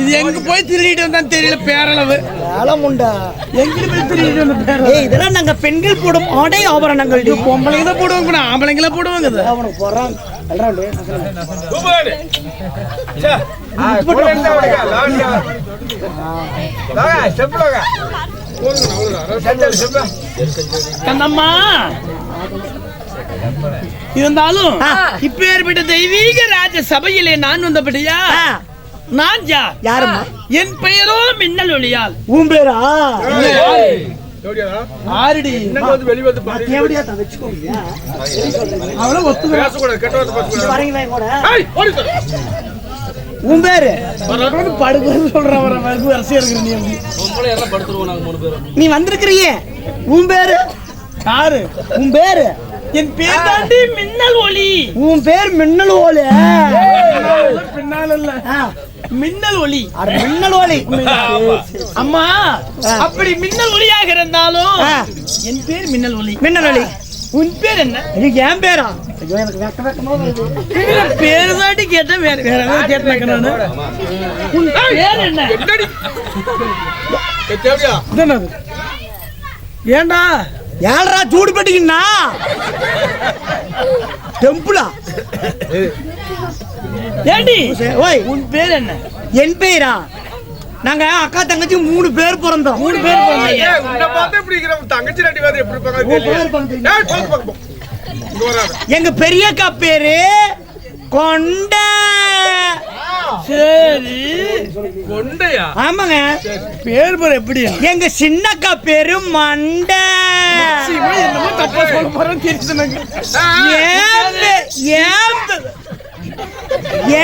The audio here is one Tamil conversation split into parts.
இது எங்க போய் திருடிட்டு வந்தான்னு தெரியல பேரளவு. வேலமுண்டா. எங்கிட்டு போய் திருடிட்டு வந்த பேரளவு? ஏய் இதெல்லாம் நாங்க பெண்கள் போடும் ஆடை ஆபரணங்கள். பொம்பளைங்க தான் போடுவாங்க ஆம்பளைங்களா போடுவாங்க அவனுக்கு போறான் கண்ணம்மா இருந்தாலும் இப்பேற்பட்ட தெய்வீக ராஜ சபையிலே நான் வந்தபடியா? நான் யார் யாரும்மா? என் பெயரோ மின்னல் ஒளியால். உன் பேரா ஆறுடி. வரீங்களா என் கூட? உன் பேரு? படுக்குன்னு சொல்ற வர வந்து அரசியா இருக்கிற நீ அப்படி. நீ வந்திருக்கிறியே. உன் பேரு? யாரு? உன் பேரு? என் பேர் தாண்டி மின்னல் ஒளி. உன் பேர் மின்னல் ஓலு பின்னால இல்ல. மின்னல் ஒளி. அட மின்னல் ஓலி அம்மா அப்படி மின்னல் ஒளியாக இருந்தாலும். என் பேர் மின்னல் ஒளி. மின்னல் ஒலி உன் பேர் என்ன? இது என் பேரா? எனக்கு பேரு தாண்டி கேட்டேன் வேற வேற ஏதாவது கேட்டேன் உன் பேர் என்ன? ஏன்டா ஏழ்ரா சூடு பட்டிக்கின்னா டெம்பிளா? ஏண்டி? ஓய் உன் பேர் என்ன? என் பேரா நாங்க அக்கா தங்கச்சி மூணு பேர் பிறந்தோம். மூணு பேர் பிறந்தீங்க. தங்கச்சி ரெண்டு எப்படி பேர் வராத. எங்க பெரியக்கா பேரு கொண்ட சரி. கொண்டையா? ஆமாங்க. பேர் பேர் எப்படி? எங்க சின்னக்கா பேரு மண்ட. என்னமோ தப்பா சொல்ல போறேன்னு தெரியுது எனக்கு.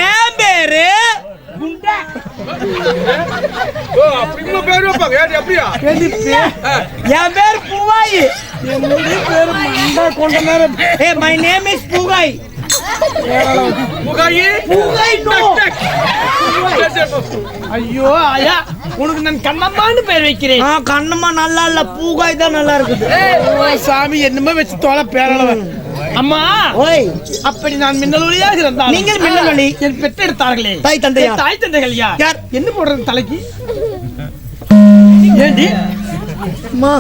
ஏன் பேரு பேர் என் பூவாயி. என்னுடைய பேர் மண்டா கொண்ட நேரம். ஏ மை நேம் இஸ் பூகாய் ஐயோ ஆயா உனக்கு நான் கண்ணம்மான்னு பேர் வைக்கிறேன். ஆ கண்ணம்மா நல்லா இல்ல பூகாய் தான் நல்லா இருக்குது. சாமி என்னமோ வச்சு தோலை பேரளவ அம்மா ஓய். அப்படி நான் மின்னல் ஒளியாக இருந்தால் நீங்கள் மின்னல் ஒளி. என் பெற்றெடுத்தார்களே தாய் தந்தையா? என் தாய் தந்தைகள் யார் யார்? என்ன போடுறது தலைக்கு? ஏண்டி? அம்மா.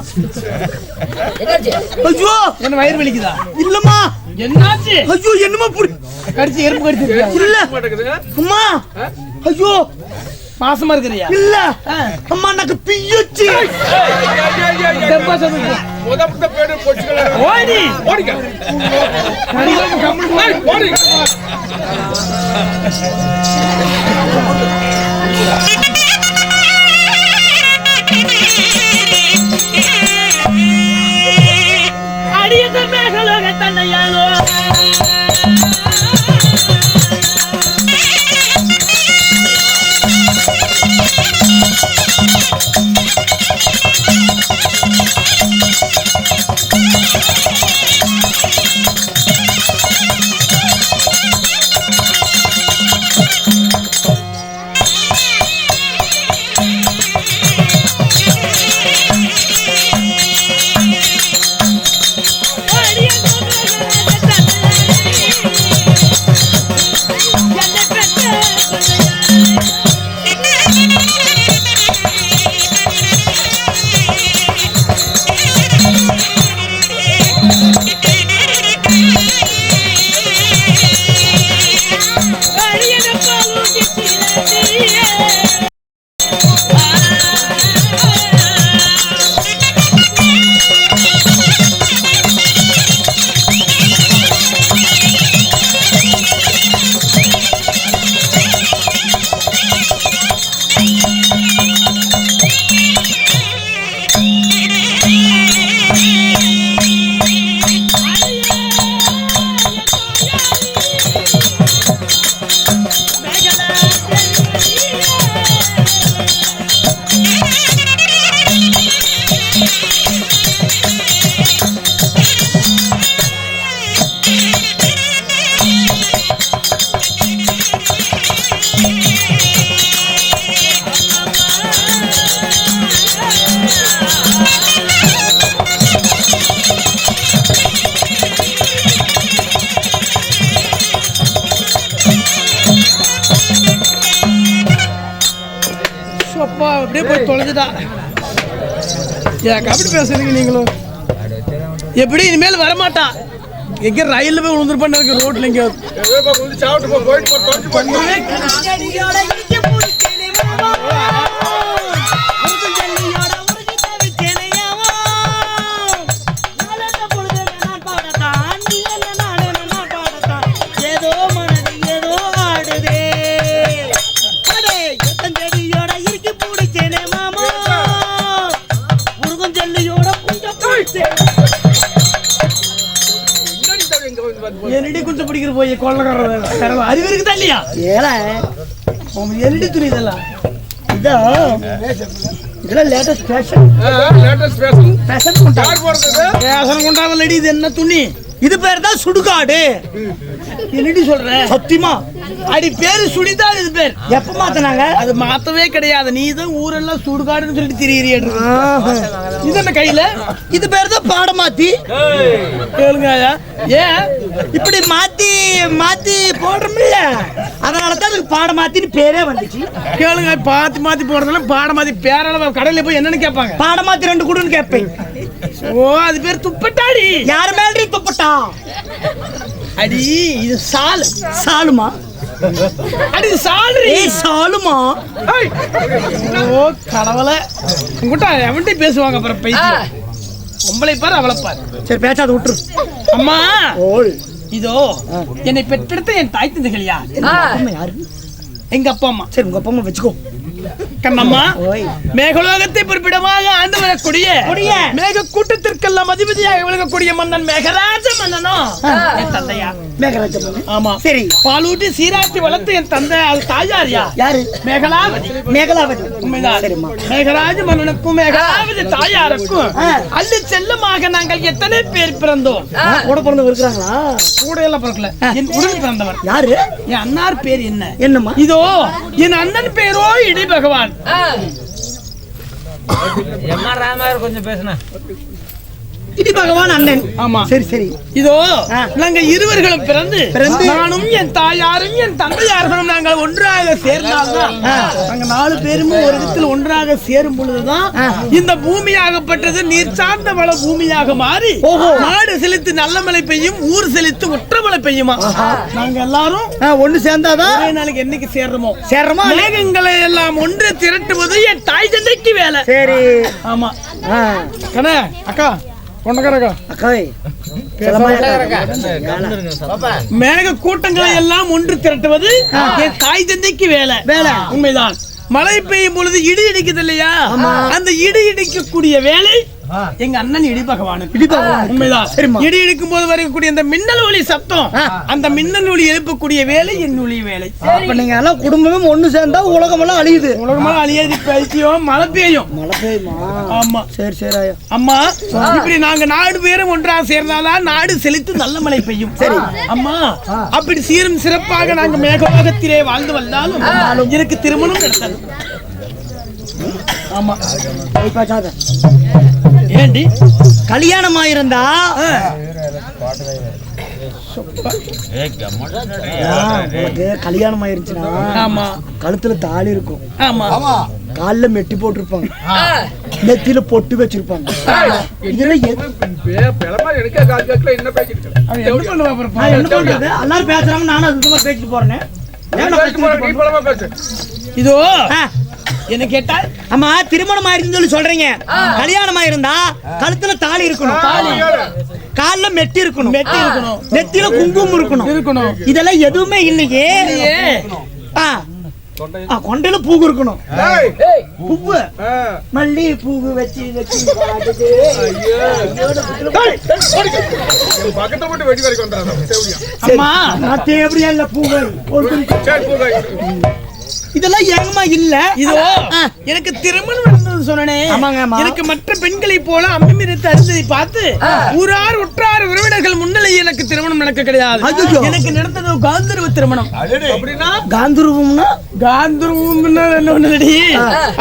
ஐயோ. என்ன வயிறு வலிக்குதா? இல்லம்மா. என்னாச்சு? ஐயோ என்னமா புடி கடிச்சு எறும்பு கடிச்சு இல்ல. மாட்டேங்குது அம்மா. ஐயோ. பாசமா இருக்கிறியா? இல்ல. அம்மா எனக்கு பியுச்சு. தெம்பா சொல்லுங்க முத முத பேரு போச்சுக்கலாம். ஓடி. ஓடிங்க. ஓடிங்க. அடியத மேகலோக தன்னையாலோ ஏன் அப்படி பேசுறீங்க நீங்களும்? எப்படி இனிமேல் வரமாட்டா எங்க ரயில்ல போய் விழுந்துருப்பான்னு இருக்கு ரோட்ல எங்க போய் கொள்ளக்காரர் அறிவு இருக்குதா இல்லையா? ஏலே, என்னடி துணி இதெல்லாம். இதான் லேட்டஸ்ட் ஃபேஷன். ஃபேஷன் கொண்டா. இது? என்ன துணி? இது பேர் தான் சுடுகாடு. என்னடி சொல்ற? சத்தியமா? அடி பேரு சுடிதான் இது பேர். எப்ப மாத்தினாங்க? அது மாத்தவே கிடையாது. நீ தான் ஊரெல்லாம் சுடுகாடுன்னு சொல்லிட்டு திரியிறியடு இது என்ன கையில? இது பேர் தான் பாடமாத்தி கேளுங்க ஐயா. ஏன்? இப்படி மாத்தி மாத்தி போடுறோம்ல. அதனால தான் அதுக்கு பாடமாத்தின்னு பேரே வந்துச்சு. கேளுங்க பாத்தி மாத்தி போடுறதுல பாட மாத்தி பேரால கடையில போய் என்னன்னு கேட்பாங்க. பாடமாத்தி ரெண்டு குடுன்னு கேட்பேன். ஓ அது பேர் துப்பட்டாடி. யார் மேலே துப்பட்டா? அடி இது சால். சாலுமா? அடி இது சாலரி சாலுமா? ஓ கடவுளை. உங்ககிட்ட எவன்ட்டி பேசுவாங்க அப்புறம் பைத்தியம்? பொம்பளை பாரு அவளை பாரு. சரி பேசாத விட்டுரு. அம்மா. ஓல் இதோ என்னை பெற்றெடுத்த என் தாய் தந்தைகளையா அம்மா யாரு எங்க அப்பா அம்மா. சரி உங்க அப்பா அம்மா வச்சுக்கோ. கண்ணம்மா மேகலோகத்தை பொறுப்பிடமாக ஆண்டு வரக்கூடிய கொடிய. மேக கூட்டத்திற்கெல்லாம் அதிபதியாக விளங்கக்கூடிய மன்னன் மேகராஜ மன்னனோ? என் தந்தையா? மேகராஜ மன்னன். ஆமா. சரி. பாலூட்டி சீராட்டி வளர்த்து என் தந்தை அது தாயாரியா? யாரு? மேகலாவதி. மேகலாவதி. உண்மைதான். சரிம்மா. மேகராஜ மன்னனுக்கும் மேகலாவதி தாயாருக்கும். அள்ளி செல்லமாக நாங்கள் எத்தனை பேர் பிறந்தோம்? கூட பிறந்தவங்க இருக்கிறாங்களா? கூட எல்லாம் பிறக்கல என் உடன் பிறந்தவர். யாரு? என் அன்னார் பேர் என்ன? என்னம்மா? இதோ என் அண்ணன் பேரோ இடி பகவான். இடி பகவான் அண்ணன். ஆமா. சரி சரி. இதோ. நாங்க இருவர்களும் பிறந்து? நானும் என் தாயாரும் என் தந்தையார்களும் நாங்கள் ஒன்றாக சேர்ந்தால்தான். நாங்க நாலு பேருமே ஒரு இடத்தில் ஒன்றாக சேரும் பொழுதுதான். இந்த பூமியாகப்பட்டது நீர் சார்ந்த வள பூமியாக மாறி. நாடு செழித்து நல்ல மழை பெய்யும் ஊர் செழித்து ஒற்ற மழை பெய்யுமா? நாங்க எல்லாரும் ஒண்ணு சேர்ந்தாதான் நாளைக்கு என்னைக்கு சேர்றோமோ? சேர்றமா? மேகங்களை எல்லாம் ஒன்று திரட்டுவது என் தாய் தந்தைக்கு வேலை. சரி. ஆமா. கண்ணே அக்கா. மேக கூட்டங்களை எல்லாம் ஒன்று திரட்டுவது என் தாய் தந்தைக்கு வேலை. வேலை. உண்மைதான். மழை பெய்யும் பொழுது இடி இடிக்குது இல்லையா? அந்த இடி இடிக்கக்கூடிய வேலை எங்க அண்ணன் இடி பகவானுக்கு இடி பகவான். உண்மைதான். சரிம்மா. இடி இடிக்கும் போது வரக்கூடிய அந்த மின்னல் ஒளி சத்தம். அந்த மின்னல் ஒளி எழுப்பக்கூடிய வேலை என் ஒளி வேலை. அப்ப நீங்க எல்லாம் குடும்பமே ஒண்ணு சேர்ந்தா உலகம் எல்லாம் அழியுது. உலகமெல்லாம் அழியாது பைத்தியம் மழை பெய்யும். மழை பெய்யுமா? ஆமா. சரி சரி ஐயா. அம்மா இப்படி நாங்க நாடு பேரும் ஒன்றாக சேர்ந்தாதான் நாடு செழித்து நல்ல மழை பெய்யும். சரி. அம்மா அப்படி சீரும் சிறப்பாக நாங்க மேகலோகத்திலே வாழ்ந்து வந்தாலும் எனக்கு திருமணம் நடத்தது ஆமா. ஏண்டி? கல்யாணம் ஆயிருந்தா கல்யாணம் ஆயிருச்சுன்னா ஆமா. கழுத்துல தாலி இருக்கும். ஆமா. கால்ல மெட்டி போட்டிருப்பாங்க. நெத்தியில பொட்டு வச்சிருப்பாங்க. எல்லாரும் பேசுறாங்க நானும் பேசிட்டு போறேன். இதோ என்ன கேட்டா ஆமா திருமணம் ஆயிருச்சுன்னு சொல்லி சொல்றீங்க கல்யாணம் ஆயிருந்தா கழுத்துல தாலி இருக்கணும். கால்ல மெட்டி இருக்கணும். மெட்டி இருக்கணும். நெத்தியில குங்குமம் இருக்கணும். இருக்கணும். இதெல்லாம் எதுவுமே இல்லையே. இல்லையே. ஆ. ஆ, கொண்டையில பூவு இருக்கணும். ஏய், பூவு. மல்லி பூவு வச்சு வச்சு அம்மா நான் தேவையா இல்ல பூவு. ஒரு சரி பூகாய் இதெல்லாம் ஏங்கம்மா இல்ல இதோ. எனக்கு திருமணம் நடந்தது சொன்னனே. எனக்கு மற்ற பெண்களை போல அம்மிமிருத்து அருந்ததை பார்த்து ஊரார் உற்றார் உறவினர்கள் முன்னிலை எனக்கு திருமணம் நடக்க கிடையாது. எனக்கு நடந்தது காந்தர்வ திருமணம். அப்படின்னா காந்துருவம்னா? காந்தர்வம்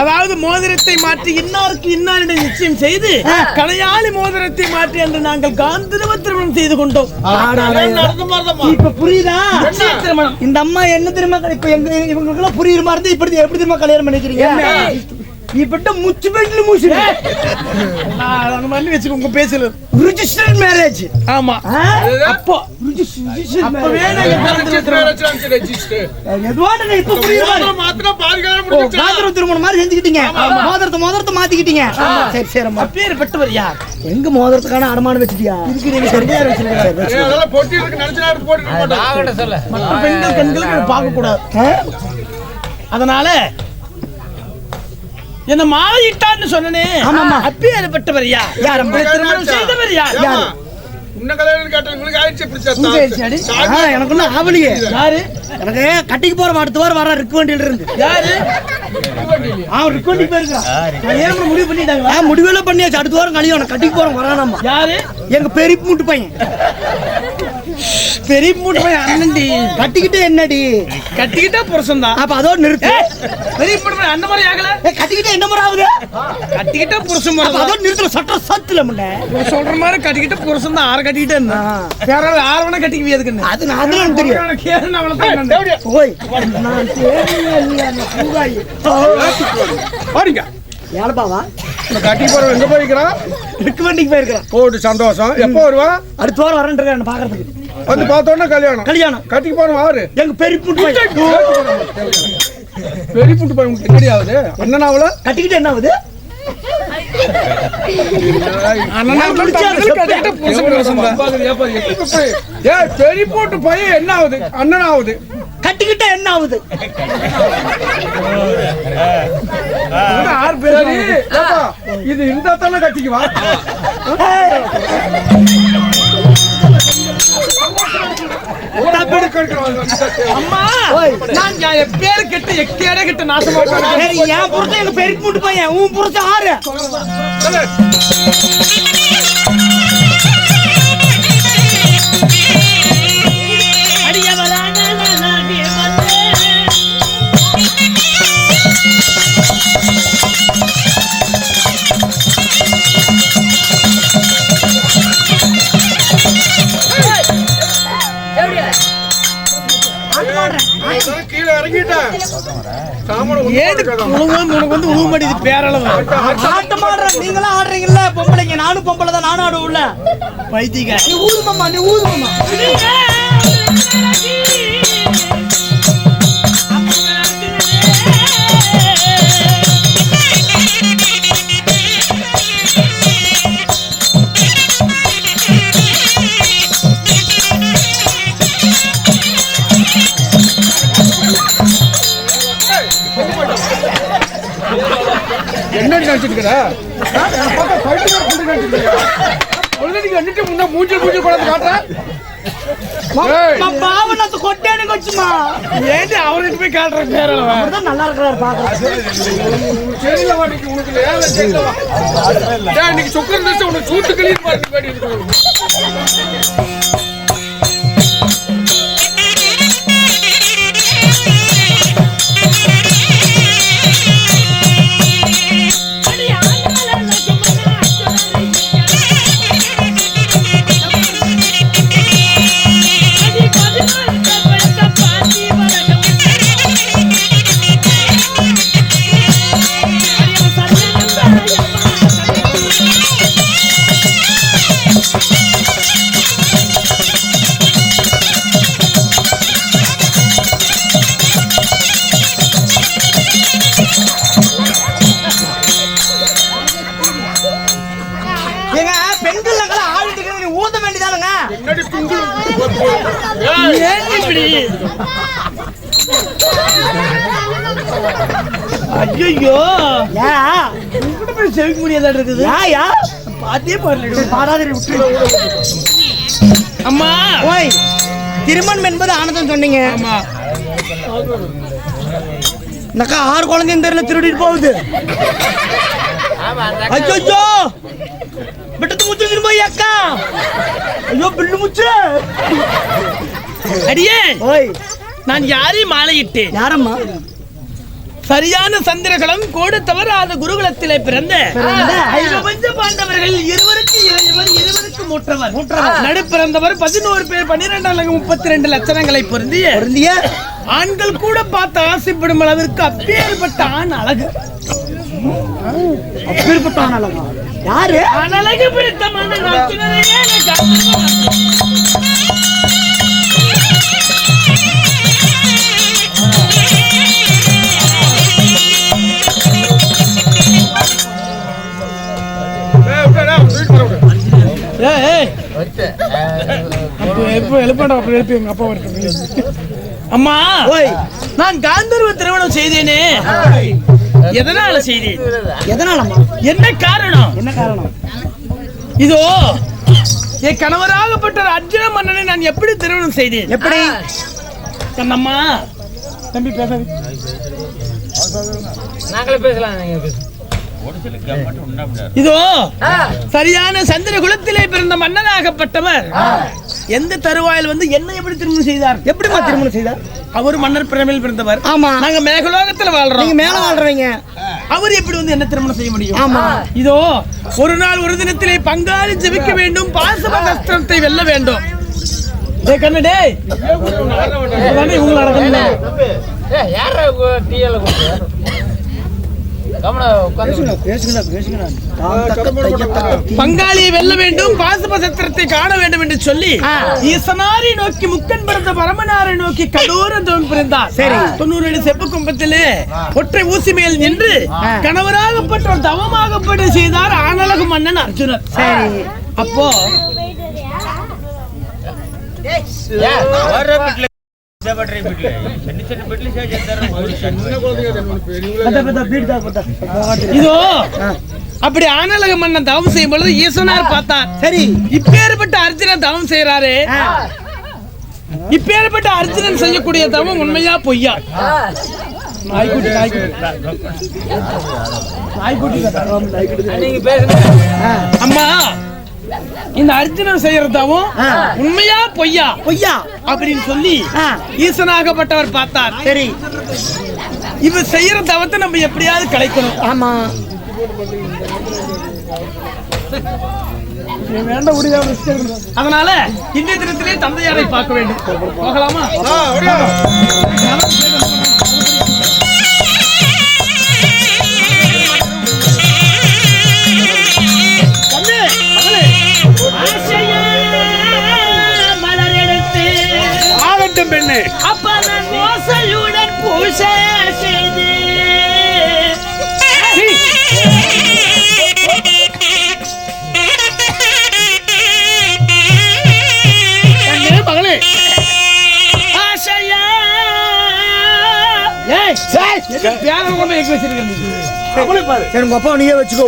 அதாவது மோதிரத்தை மாற்றி இன்னாருக்கு இன்னாரிடம் நிச்சயம் செய்து கலையாளி மோதிரத்தை மாற்றி அன்று நாங்கள் காந்தர்வ திருமணம் செய்து கொண்டோம். இப்ப புரியுதா? திருமணம். இந்த அம்மா என்ன தெரியுமா இப்ப எங்க இவங்களுக்கு புரியுற மாதிரி இருந்தா இப்படி எப்படி தெரியுமா கல்யாணம் பண்ணிக்கிறீங்க? இப்பட்ட முச்சு பெண்ணில் மூச்சு நான் அந்த மாதிரி வச்சுக்கோ உங்க பேசல ரிஜிஸ்டர்ட் மேரேஜ் ஆமா. அப்போ நாங்க காந்திர திருமணம் எதுவான இப்ப புரியுது மாதிரி? செஞ்சுக்கிட்டீங்க. மோதிரத்தை மோதிரத்தை மாத்திக்கிட்டீங்க. சரி சரி யார்? எங்க மோதிரத்துக்கான அடமானம் வச்சுட்டியா? இதுக்கு நீங்க சரியா வச்சிருக்கீங்க அதெல்லாம் பொட்டி இருக்கு நினைச்ச நேரத்துக்கு போட்டுட்டு இருக்க மாட்டேன். மற்ற பெண்கள் கண்களுக்கு இதை பார்க்க கூடாது அதனால என்ன மாலையிட்டான்னு சொன்னனே. ஆமாம்மா. அப்பேற்பட்டவர் யார்? யார் திருமணம் செய்தவர் யார்? உன்னை கல்யாணம் கேட்டேன் உங்களுக்கு ஆயிடுச்சு எனக்கு ஒண்ணும் ஆவலியே. யாரு? எனக்கு கட்டிக்கு போற அடுத்த வாரம் வர ரிக்கு வண்டியில இருந்து. யாரு? அவன் ரிக்கு வண்டி போயிருக்கான் முடிவு பண்ணிட்டாங்களா? நான் முடிவெல்லாம் பண்ணியாச்சு. அடுத்த வாரம் கல்யாணம் கட்டிக்கு போறோம் வரானாமா யாரு? எங்க பெரிய மூட்டு பையன். பெரிய மூட்டை போய் அண்ணன்டி. கட்டிக்கிட்டு என்னடி? கட்டிக்கிட்டா புருஷன் தான் அப்ப அதோட நிறுத்து. பெரிய மூட்டை போய் அந்த மாதிரி ஆகல. கட்டிக்கிட்டு என்ன முறை ஆகுது? கட்டிக்கிட்டா புருஷன் மாதிரி அதோட நிறுத்தல சட்ட சத்துல முன்ன. சொல்ற மாதிரி கட்டிக்கிட்ட புருஷன் தான் ஆறு கட்டிக்கிட்டே இருந்தான் வேற ஆறு வேணா கட்டிக்குவி எதுக்குன்னு அது நான் அதுல தெரியும். கேளு அவளை தான் கண்டேன். ஓய். நான் தேவையே இல்லையா அந்த பூவாயி பாருங்க இந்த கட்டி போறவன் எங்க போய்க்கிறான் ரிக்கு வண்டிக்கு போயிருக்கிறேன். போட்டு சந்தோஷம். எப்போ வருவான்? அடுத்த வாரம் வரேன் பாக்குறதுக்கு வந்து பார்த்தோன்னே கல்யாணம். கல்யாணம். கட்டிக்கு போறவன் ஆறு. எங்க பெரிய பையன். பெரிய புட்டு போய் உங்களுக்கு என்னடி ஆகுது? அண்ணன் அவள? கட்டிக்கிட்டு என்ன ஆகுது? பெரிய போட்டு பையன் என்ன ஆகுது? அண்ணன் ஆகுது. கட்டிக்கிட்ட என்ன ஆகுது? ஆறு பேர் இது இருந்தா தானே கட்டிக்குவா அம்மா. நான் என் பேரு கெட்டு எக்கேடே கெட்டு நாசமா சரி என் புருஷன் எங்க பெரிய மூட்டு பையன். உன் புருஷன் ஆறு. உனக்கு வந்து உழுவு மாட்டேது பேரளவு. ஆட்டம் ஆடுற நீங்களும் ஆடுறீங்கல்ல பொம்பளைங்க. நானும் பொம்பளை தான் நானும் ஆடுவோம்ல பைத்தியக்கார. நீ ஊதுமாமா நீ ஊதுமாமா என்ன நினைச்சிருக்கிற பொழுதுக்கு வந்துட்டு முன்ன மூஞ்சி மூஞ்சி குழந்தை காட்டுறேன் ஏய், பாவனத்து கொட்டேன்னு கொச்சுமா. ஏது அவருக்கு போய் காட்டுற நல்லா இருக்கிறாரு பாக்குறேன். தெரியல உனக்கு சுக்கர் உனக்கு சூட்டு கிளீன் பார்த்து முடியாதா இருக்குது பாத்தே பாருங்க. பாடாதிரி விட்டு அம்மா. ஓய் திருமணம் என்பது ஆனந்தம் சொன்னீங்க. ஆமா. இந்தக்கா ஆறு குழந்தையும் தெரியல திருடிட்டு போகுது. ஐயோ விட்டத்து முச்சு திரும்ப அக்கா. ஐயோ பில்லு முச்சு. அடியே. ஓய். நான் யாரையும் மாலையிட்டேன். யாரம்மா? சரியான சந்திரகுலம் கோடு தவறாத குருகுலத்திலே பிறந்த பாண்டவர்கள் இருவருக்கு இளையவர் இருவருக்கு மூற்றவர். மூற்றவர். நடுப்பிறந்தவர் பதினோரு பேர் பன்னிரெண்டு முப்பத்தி ரெண்டு லட்சணங்களை பொருந்திய பொருந்திய ஆண்கள் கூட பார்த்து ஆசைப்படும் அளவிற்கு அப்பேற்பட்ட ஆண் அழகு. அப்பேற்பட்ட ஆனலகா யாரு? அனலகு பிடித்த விடு. ஏய், ஏய். அப்ப எப்ப எழுப்பாடா அப்ப எழுப்பி உங்க அப்பா வரட்டும் அம்மா ஓய். நான் காந்தர்வ திருமணம் செய்தேனே. எதனால செய்தேன்? எதனாலம்மா என்ன காரணம்? என்ன காரணம்? இதோ என் கணவராகப்பட்ட அர்ஜுன மன்னனை நான் எப்படி திருமணம் செய்தேன்? எப்படி? கண்ணம்மா. தம்பி பேசாது இதோ சரியான சந்திர குலத்திலே பிறந்த மன்னனாகப்பட்டவர். எந்த தருவாயில் வந்து என்ன எப்படி திருமணம் செய்தார்? எப்படிம்மா திருமணம் செய்தார்? அவர் மன்னர் பிரமில் பிறந்தவர். ஆமா. நாங்க மேகலோகத்துல வாழ்றோம். நீங்க மேல வாழ்றவங்க அவர் எப்படி வந்து என்ன திருமணம் செய்ய முடியும்? ஆமா. இதோ ஒரு நாள் ஒரு தினத்திலே பங்காளி ஜெபிக்க வேண்டும் பாசம கஷ்டத்தை வெல்ல வேண்டும். டேய் கண்ணு டேய். இவங்க நடக்கணும் பேசுங்க பேசுங்க பேசுங்க தான் தக்க தைய தக்க தீ. பங்காளியை வெல்ல வேண்டும் பாசம சத்திரத்தை காண வேண்டும் என்று சொல்லி ஈசனாரை நோக்கி முக்கன் பிறந்த பரமனாரை நோக்கி கடோர தவம் பிறந்தார். சரி. தொண்ணூறு அடி செப்பு கும்பத்திலே ஒற்றை ஊசி மேல் நின்று கணவராகப்பட்ட தவமாகப்பட்டு செய்தார் ஆனலகு மன்னன் அர்ஜுனர் சரி. அப்போ இதோ அப்படி ஆனலக மன்னன் தவம் செய்யும் பொழுது ஈசனார் பார்த்தார் சரி. இப்பேற்பட்ட அர்ஜுனன் தவம் செய்யறாரு இப்பேற்பட்ட அர்ஜுனன் செய்யக்கூடிய தவம் உண்மையா பொய்யா? நாய்க்குட்டி நாய்க்குட்டி. நாய்க்குட்டி அம்மா இந்த அர்ஜுனன் செய்யற தவம் ஆ. உண்மையா பொய்யா? பொய்யா. அப்படின்னு சொல்லி. ஈசனாகப்பட்டவர் பார்த்தார். சரி. இவ செய்யற தவத்தை நம்ம எப்படியாவது கலைக்கணும். ஆமா. அதனால இந்த தினத்திலே தந்தையாரை பார்க்க வேண்டும். போகலாமா? பெண்ணே அப்ப நான் ஓசையுடன் பூசை செய்து. சரி உங்க அப்பா நீயே வச்சுக்கோ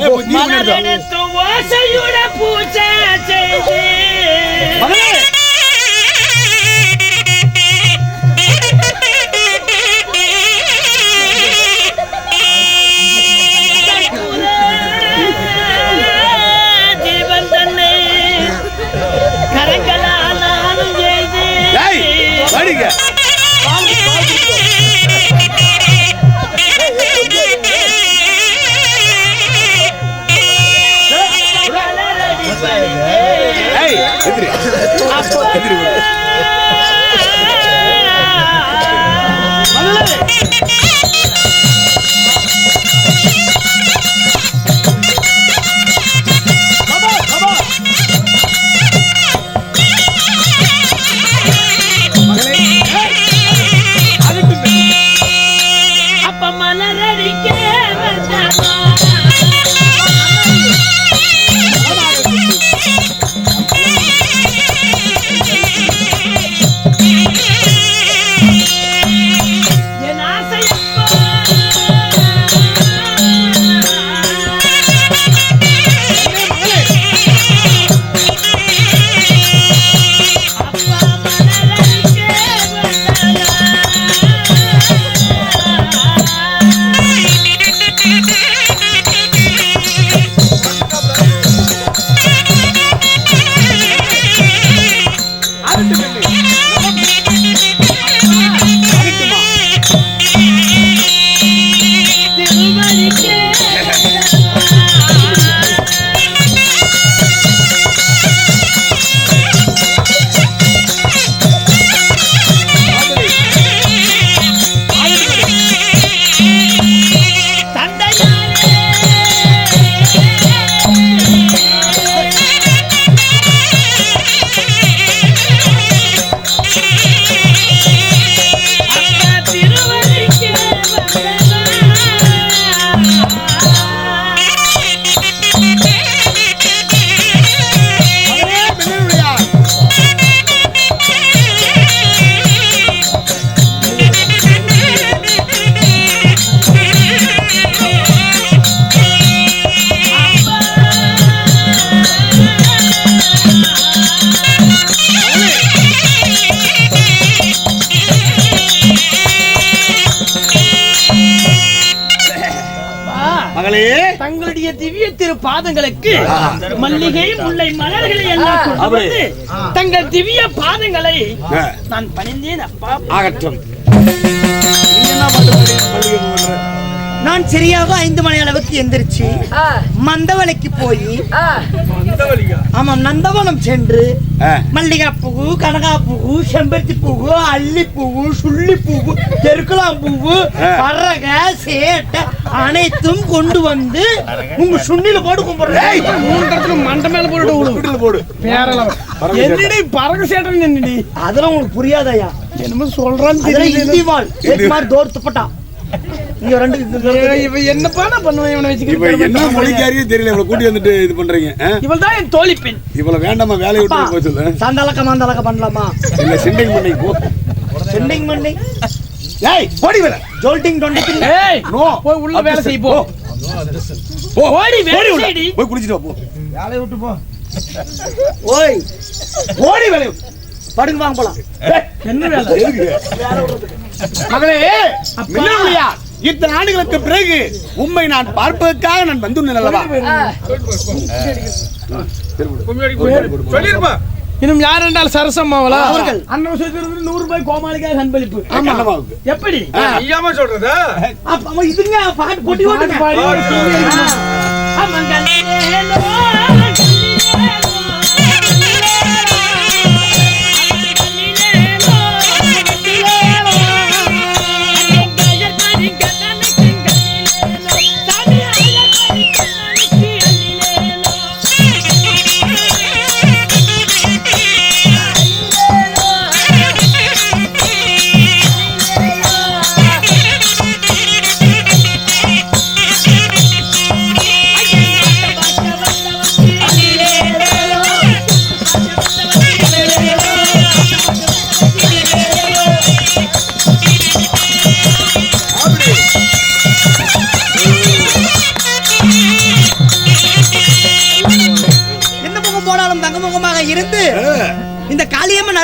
பூசை மல்லிகை முல்லை மலர்களை எல்லாம் கொண்டு தங்கள் திவ்ய பாதங்களை நான் பணிந்தேன் அப்பா. பண்ற? நான் சரியாக ஐந்து மணி அளவுக்கு எந்திரிச்சு மந்தவளைக்கு போய் ஆமாம் நந்தவனம் சென்று மல்லிகை பூவு கனகா பூவு செம்பருத்தி பூவு அல்லி பூவு சுள்ளி பூவு தெருக்குலாம் பூவு பறக சேட்டை அனைத்தும் கொண்டு வந்து உங்க சுண்ணில போடு கும்பிடுறேன். மூணு மண்ட மேல போட்டு வீட்டுல போடு. பேரலாம் என்னடி பறக்க சேட்டம் என்னடி அதெல்லாம் உங்களுக்கு புரியாதயா? என்னமோ சொல்றான்னு தெரியல. இந்தி வால் ஏக் மார் இங்க ரெண்டு இவ என்னப்பா நான் பண்ணுவேன் இவனை வச்சு இவ என்ன மொழிக்காரியே தெரியல. இவளை கூட்டி வந்துட்டு இது பண்றீங்க இவள் தான் என் தோழி பெண். இவளை வேண்டாமா வேலையை விட்டு போச்சு சந்தலக்க மந்தலக்க பண்ணலாமா? இல்ல சிண்டிங் பண்ணி போ. சிண்டிங் பண்ணி. ஏய் போடி வேலை ஜோல்டிங் டொண்டிங் ஏய் நோ போய் உள்ள வேலை செய் போ. போ. ஓடி வேலை. செய்டி. போய் குளிச்சிட்டு போ. வேலையை விட்டு போ. ஓய். வேலையை விட்டு. படுங்க வாங்க போலாம். என்ன வேலை? மகளே மின்னலுடையா இத்தனை ஆண்டுகளுக்கு பிறகு உண்மை நான் பார்ப்பதற்காக நான் வந்துள்ளேன் அல்லவா? சொல்லிருப்பா. இன்னும் யார் என்றால் சரசம்மாவளா அவர்கள். அண்ணன் சொல்லிருந்து நூறு ரூபாய் கோமாளிக்காக அன்பளிப்பு கண்ணம்மாவுக்கு எப்படி? நீயாம சொல்றதா? அப்ப இதுங்க பாட்டு போட்டி ஓட்டுங்க. பாடி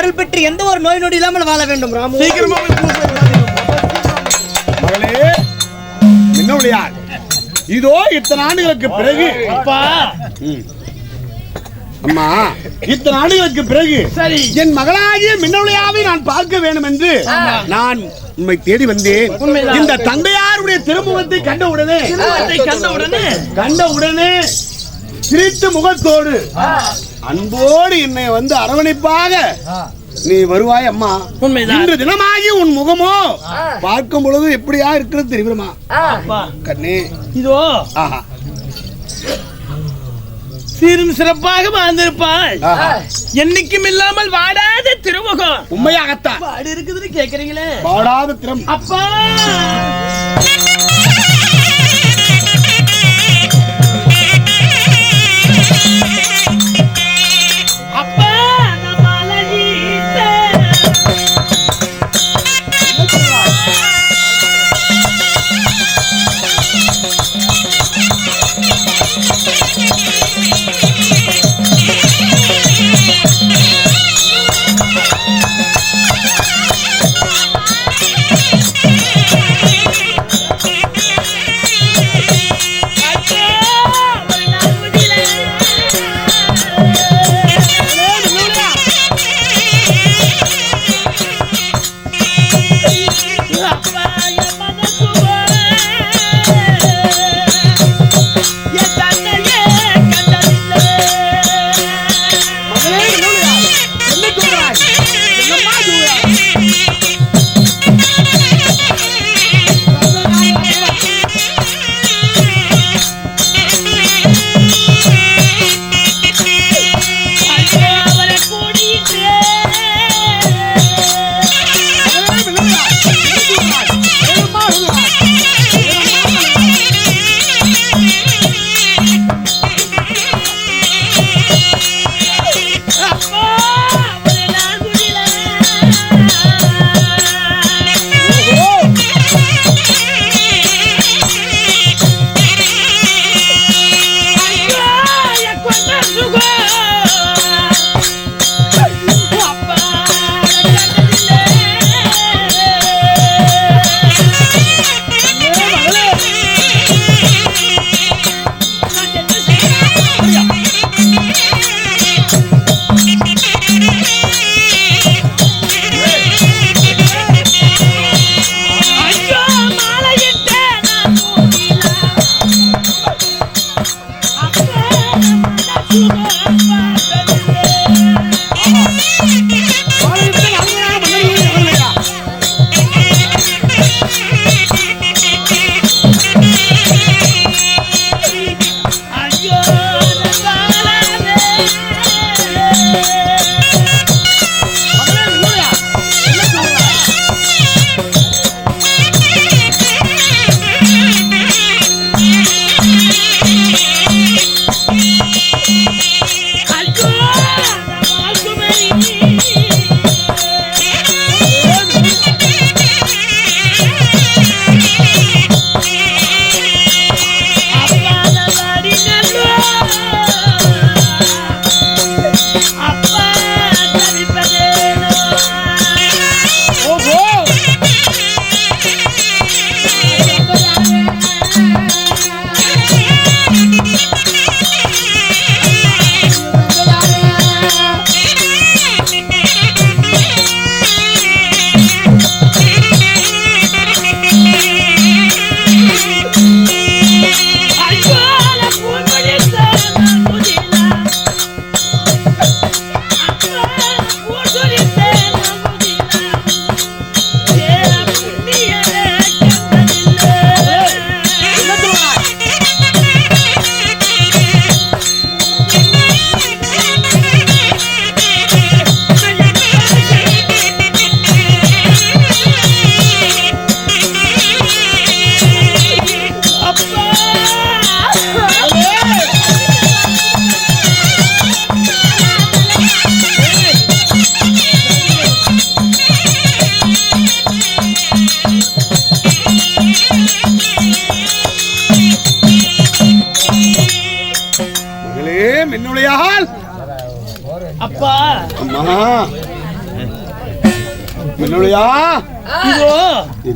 அருள் பெற்று எந்த ஒரு நோய் நொடி இல்லாமல் வாழ வேண்டும் ராமு. மகளே மின்னலுடையார் இதோ இத்தனை ஆண்டுகளுக்கு பிறகு. அப்பா. அம்மா இத்தனை ஆண்டுகளுக்கு பிறகு சரி. என் மகளாகிய மின்னலுடையாவை நான் பார்க்க வேண்டும் என்று நான் உண்மை தேடி வந்தேன். இந்த தந்தையாருடைய திருமுகத்தை கண்ட உடனே திருமணத்தை கண்ட உடனே. கண்ட உடனே சிரித்த முகத்தோடு அன்போடு என்னை வந்து அரவணைப்பாக. நீ வருவாய் அம்மா. இன்று தினமாகி உன் முகமோ பார்க்கும் பொழுது எப்படியா இருக்கிறது தெரியுமா அப்பா. கண்ணே. இதோ. சீரும் சிறப்பாக வாழ்ந்திருப்பாள் என்னைக்கும் இல்லாமல் வாடாத திருமுகம். உண்மையாகத்தான். வாடி இருக்குதுன்னு கேக்குறீங்களே. பாடாத திறம். அப்பா.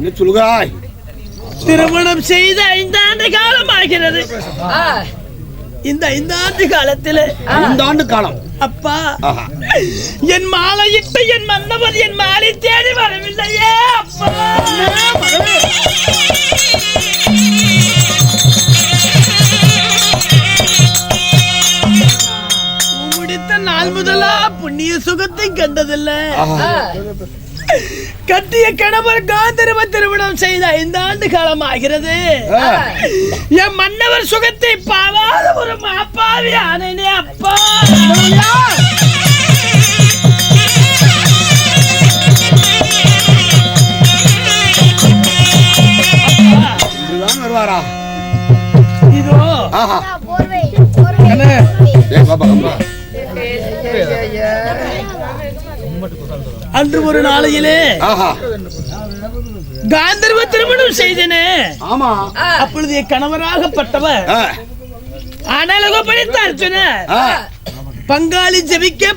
என்ன சொல்கிறாய் திருமணம் செய்த ஐந்தாண்டு காலம் ஆகிறது. இந்த ஐந்தாண்டு காலத்துல. இந்த ஆண்டு காலம். அப்பா. என் மாலையிட்டு என் மன்னவர் என் மாலை தேடி வரவில்லையே அப்பா. முடித்த நாள் முதலா புண்ணிய சுகத்தை கண்டதில்லை. கட்டிய கணவர் காந்தரவ திருமணம் செய்த ஐந்து ஆண்டு காலம் ஆகிறது. என் மன்னவர் சுகத்தை பாவாத ஒரு மாப்பாவி ஆனேனே அப்பா. இதுதான் வருவாரா? இதோ. ஆஹா. போர்வை போர்வை. ஏய் பாப்பா கம்பா அன்று ஒரு நாளையிலே காந்தர்வ திருமணம் செய்தனே. ஆமா. அப்பொழுது கணவராகப்பட்டவர். அனலக படித்த அர்ஜுன. பங்காளி ஜெபிக்க